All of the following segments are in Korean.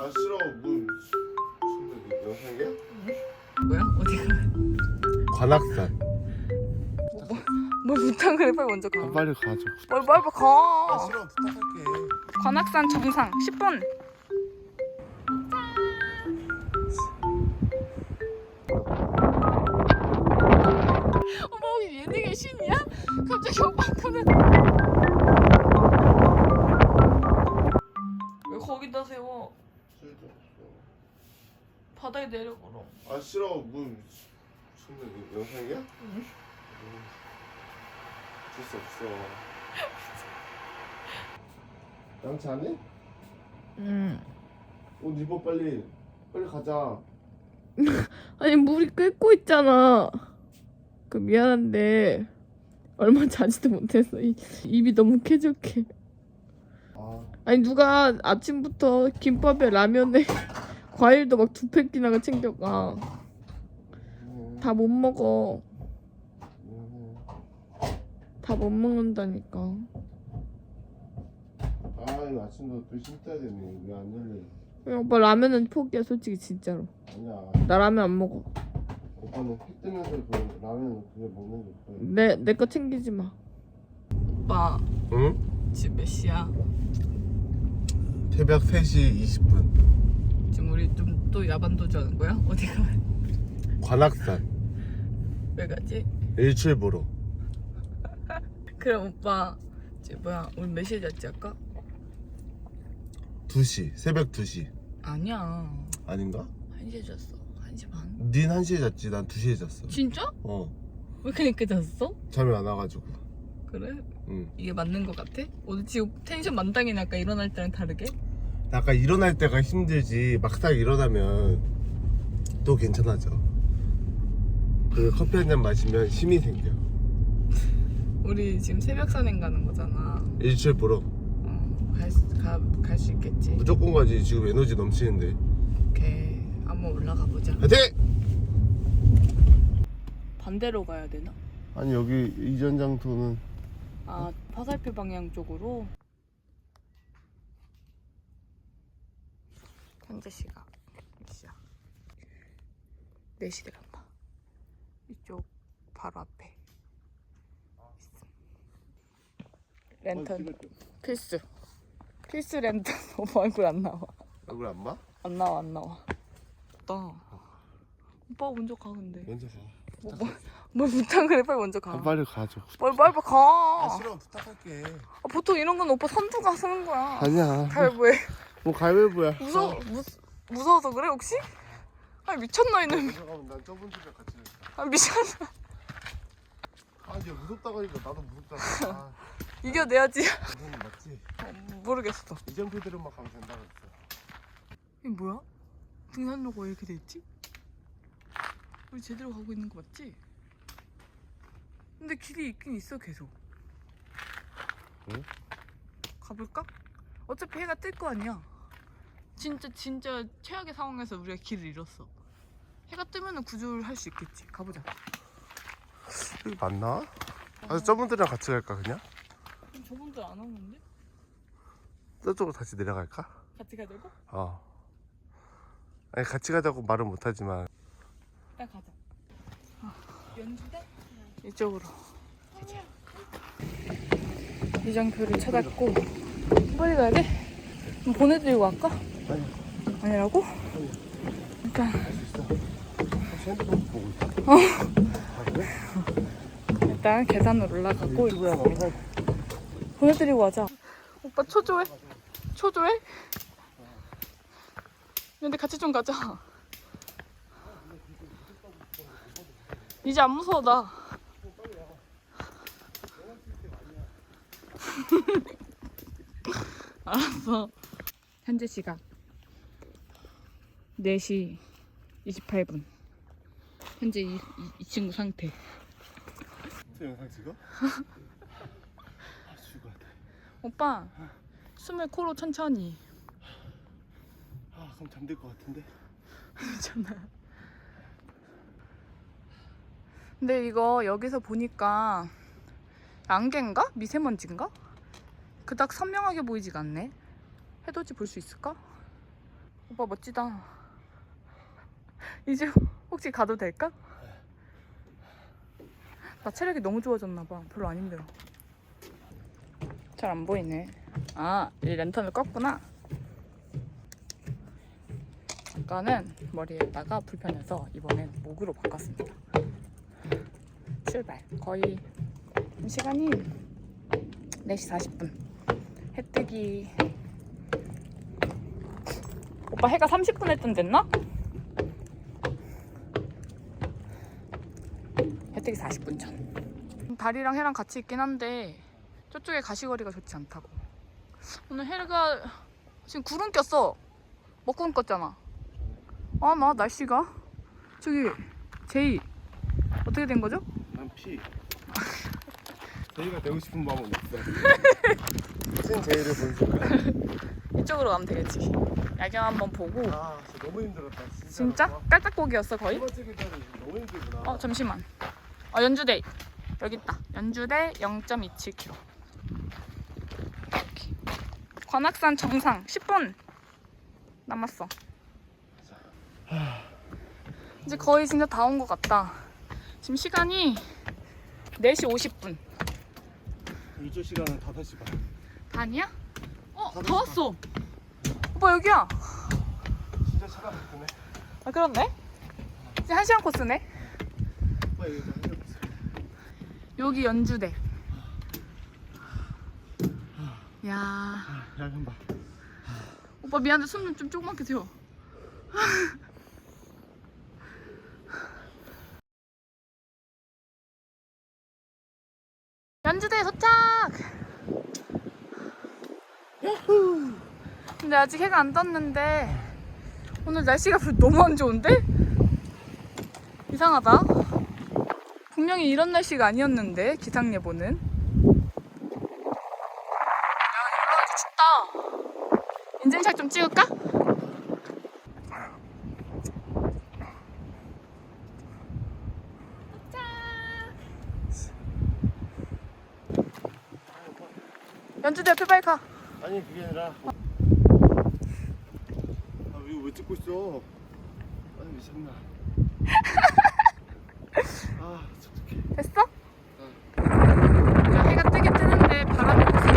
아 싫어 뭐 무슨 영상이야? 뭐야? 어디가? 관악산 뭘 부탁을 해 빨리 먼저 가. 아, 빨리 가줘 빨리 빨리 아 가. 싫어 부탁할게 관악산 정상 10분. 어머 예능의 신이야? 갑자기 오빠는 왜 거기다 세워? 술도 없어 바다에 내려 걸어. 아 싫어 뭐 무슨 영상이야? 응. 줄수 없어 양치 안 해? 응. 옷 입어 빨리 빨리 가자 아니 물이 끓고 있잖아. 그 미안한데 얼마 자지도 못해서 이, 입이 너무 쾌적해. 아 아니 누가 아침부터 김밥에 라면에 과일도 막 두 팩이나 챙겨가. 미안해 다못 먹어. 다 못 먹는다니까. 아 이거 아침도 또 씻어야 되네 왜 안 열려 그냥 오빠 라면은 포기야 솔직히 진짜로. 아니야 나 라면 안 먹어. 오빠는 해 뜨면서 그 라면 그게 먹는 게 오빠야 내내 거 챙기지 마. 오빠 응? 지금 몇 시야? 새벽 3시 20분 지금 우리 좀 또 야반 도주하는 거야? 어디 가? 관악산 왜 가지? 일출 보러 그럼 오빠 지금 뭐야? 우리 몇 시에 잤지 아까? 2시 새벽 2시 아니야. 아닌가? 1시에 잤어. 1시 반. 닌 1시에 잤지 난 2시에 잤어 진짜? 어 왜 이렇게 늦게 잤어? 잠이 안 와가지고 그래? 응 이게 맞는 거 같아? 오늘 지금 텐션 만땅이네 아까 일어날 때랑 다르게? 약간 일어날 때가 힘들지 막상 일어나면 또 괜찮아져 그 커피 한 잔 마시면 힘이 생겨 우리 지금 새벽 산행 가는 거잖아. 일출 보러 어, 갈갈 수 있겠지. 무조건 가지 지금 에너지 넘치는데 오케이. 한번 올라가 보자. 화이팅! 반대로 가야 되나? 아니 여기 이전 장소는 아 화살표 방향 쪽으로. 현재 시각 몇 시야? 4시 되란다. 이쪽 바로 앞에. 랜턴 필수. 필수 랜턴. 오빠 얼굴 안 나와. 얼굴 안 봐? 안 나와 안 나와. 나. 오빠 먼저 가 근데. 먼저 가 뭐, 뭐, 뭘 부탁을 해 빨리 먼저 가. 아, 빨리 가줘 빨리 빨리 빨리 가. 아 싫어 부탁할게 아, 보통 이런 건 오빠 선두가 쓰는 거야. 아니야 가위바위보해. 뭐 가위바위보야 무서 무, 무서워서 그래 혹시? 아 미쳤나 이놈. 잠깐만 난 저번 집에 같이 아 미쳤나. 아 이제 무섭다고 하니까 나도 무섭잖아 아, 이겨내야지. 맞지? 어, 모르겠어. 이전 필드로만 가면 된다 그랬어 이게 뭐야? 등산로가 왜 이렇게 돼 있지? 우리 제대로 가고 있는 거 맞지? 근데 길이 있긴 있어 계속. 응? 가볼까? 어차피 해가 뜰 거 아니야. 진짜 진짜 최악의 상황에서 우리가 길을 잃었어. 해가 뜨면은 구조를 할 수 있겠지. 가보자. 여기 맞나? 아 저분들이랑 같이 갈까 그냥? 그럼 저분들 안 오는데? 저쪽으로 다시 내려갈까? 같이 가자고? 어 아니 같이 가자고 말은 못하지만 일단 가자. 연주대? 이쪽으로. 이정표를 찾았고 빨리 가야 돼? 그럼 보내드리고 갈까? 아니 아니라고? 일단 있어 혹시 핸드폰 보고 있어? 아 그래? 일단 계단으로 올라가고 보내드리고 가자. 오빠 초조해? 초조해? 근데 같이 좀 가자. 이제 안 무서워 나. 알았어. 현재 시각 4시 28분. 현재 이, 이, 이 친구 상태. 저 영상 찍어? 아 죽어야 돼 오빠 숨을 코로 천천히. 아 그럼 잠들 것 같은데 괜찮아. 근데 이거 여기서 보니까 안개인가? 미세먼지인가? 그닥 선명하게 보이지가 않네. 해돋이 볼 수 있을까? 오빠 멋지다. 이제 혹시 가도 될까? 나 체력이 너무 좋아졌나 봐. 별로 안 힘들어. 잘 안 보이네. 아, 이 랜턴을 껐구나. 아까는 머리에다가 불편해서 이번엔 목으로 바꿨습니다. 출발. 거의 시간이 4시 40분. 해 뜨기. 오빠 해가 30분 했던 됐나? 해 뜨기 40분 전. 달이랑 해랑 같이 있긴 한데 저쪽에 가시거리가 좋지 않다고. 오늘 해가 지금 구름 꼈어. 먹구름 꼈잖아. 아 나 날씨가 저기 제이 어떻게 된 거죠? 난 피. 제이가 되고 싶은 마음은 없어. 신 제이를 보여줄 거야. 이쪽으로 가면 되겠지. 야경 한번 보고. 아, 진짜 너무 힘들었다. 진짜. 진짜? 깔짝고기였어 거의? 너무 힘들구나. 어 잠시만. 어 연주대 여기 있다. 연주대 0.27km. 이렇게. 관악산 정상 10분 남았어. 이제 거의 진짜 다 온 것 같다. 지금 시간이 4시 50분. 일조 시간은 5시 반. 반이야? 어, 다 왔어. 오빠 여기야. 진짜 차가 바쁘네. 아 그렇네. 이제 한 시간 코스네. 오빠 여기 좀 해봤어. 여기 연주대. 야, 야경 봐. 오빠 미안한데 숨좀좀 조그맣게 튀어. 연주대 도착. 근데 아직 해가 안 떴는데 오늘 날씨가 너무 안 좋은데? 이상하다. 분명히 이런 날씨가 아니었는데 기상 예보는. 야, 아주 춥다. 인증샷 좀 찍을까? 연주대 옆에 빨리 가. 아니 그게 아니라. 아 이거 왜 찍고 있어? 아니 미쳤나? 아 어떡해. 됐어? 야, 해가 뜨긴 뜨는데 바람이 없어.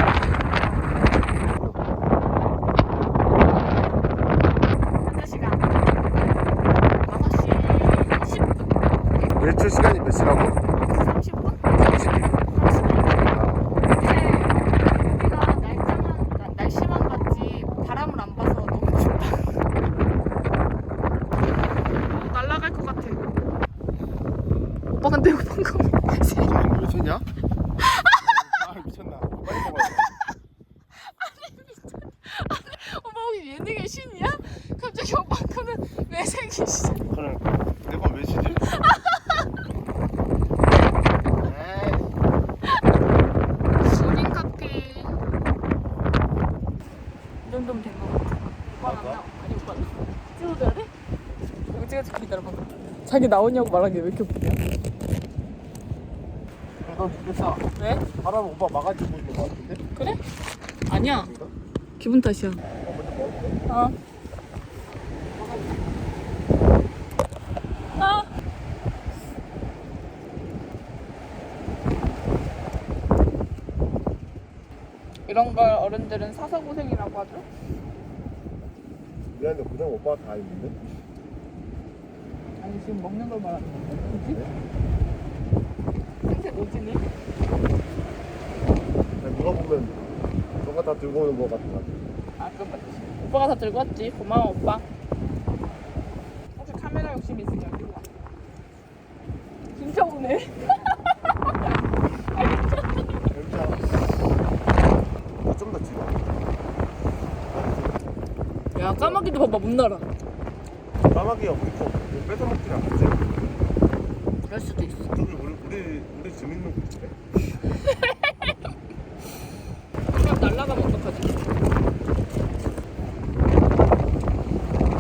현재 시간 5시 10분. 외출 시간이 몇 시라고? 30분? 30분. 우리가 날짜만, 나- 날씨만 봤지 바람을 안 봐서 너무 춥다. 어, 날아갈 것 같아. 오빠 근데 이거 방금 아니 미쳤냐? 아 미쳤나? 빨리 먹어야 돼. 오빠 혹시 예능의 신이야? 갑자기 오빠는 왜 생기시? 그래. 내가 왜 지지? 에이. 수린 커피. 이 정도면 된 거 같아. 오빠 안 나와. 아니 오빠 찍어줘야 돼? 이거 찍어줄게 기다려봐. 자기 나오냐고 말하기 왜 이렇게 웃기냐? 넌 좋겠다. 왜? 바람 오빠 막아주고 있는 거 같은데? 그래? 아니야. 기분 탓이야. 어. 어. 아. 이런 걸 어른들은 사서 고생이라고 하죠. 미안한데 그냥 오빠가 다 있는데? 지금 먹는 걸 말하는 건데. 생색 오지니? 아니, 누가 보면 너가 다 들고 오는 거 같아. 아 그건 맞지. 오빠가 다 들고 왔지. 고마워 오빠. 사실 카메라 욕심이 있으니까 들고 와. 진짜 오네. 좀더 뒤로. 야 까마귀도 봐봐 못 날아. 까마귀가 우리 거 뺏어 먹지 않겠지? 그럴 수도 있어. 저기 우리 우리 우리 어떡하지?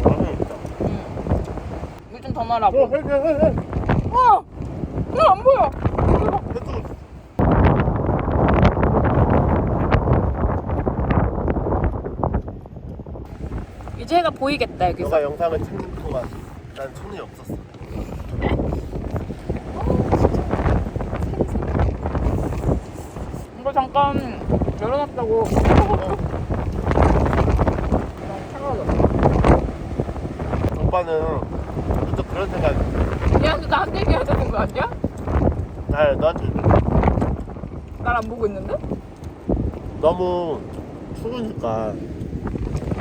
마음이 없다. 물 좀더 넣으라고. 어, 해, 해, 해, 해. 어! 야안 보여. 해도 이제 이제 해가 보이겠다 여기서. 너가 영상을 찍는 난 손이 없었어. 이거 잠깐 열어놨다고. 오빠는 또 그런 생각. 야, 너 나한테 얘기해야 되는 거 아니야? 나 너한테 날 안 보고 있는데? 너무 추우니까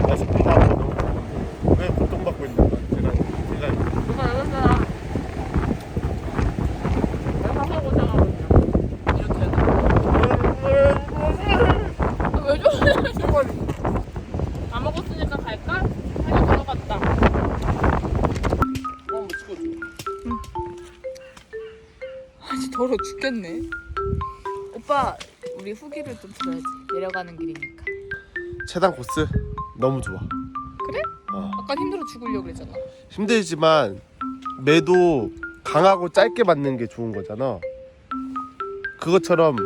나 식비하고 너무 더운데 왜 고통받고 있는 거야? 더러워 죽겠네. 오빠, 우리 후기를 좀 들어야지. 내려가는 길이니까. 체당 코스 너무 좋아. 아까 힘들어 죽으려고 그랬잖아. 힘들지만 매도 강하고 짧게 맞는 게 좋은 거잖아. 그것처럼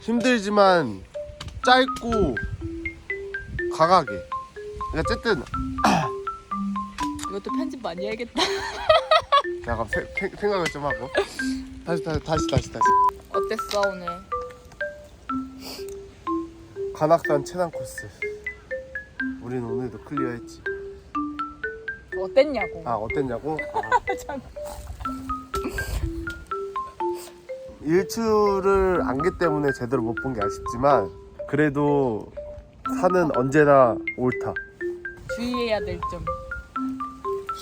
힘들지만 짧고 강하게. 그러니까 어쨌든 이것도 편집 많이 해야겠다. 잠깐 세- 생- 생각을 좀 하고 다시 다시 다시 다시 다시. 어땠어, 오늘? 관악산 체남 코스. 우리는 오늘도 클리어했지. 어땠냐고. 아 어땠냐고? 아. 참. 일출을 안기 때문에 제대로 못 본 게 아쉽지만 그래도 산은 언제나 옳다. 주의해야 될 점.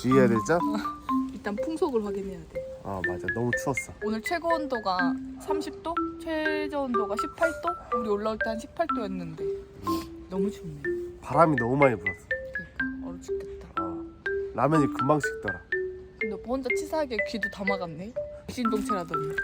주의해야 되죠? 일단 풍속을 확인해야 돼. 아 맞아 너무 추웠어. 오늘 최고 온도가 30도? 최저 온도가 18도? 우리 올라올 때 한 18도였는데 너무 춥네. 바람이 너무 많이 불었어. 라면이 금방 식더라. 근데 오빠 혼자 치사하게 귀도 다 막았네. 신동체라더니.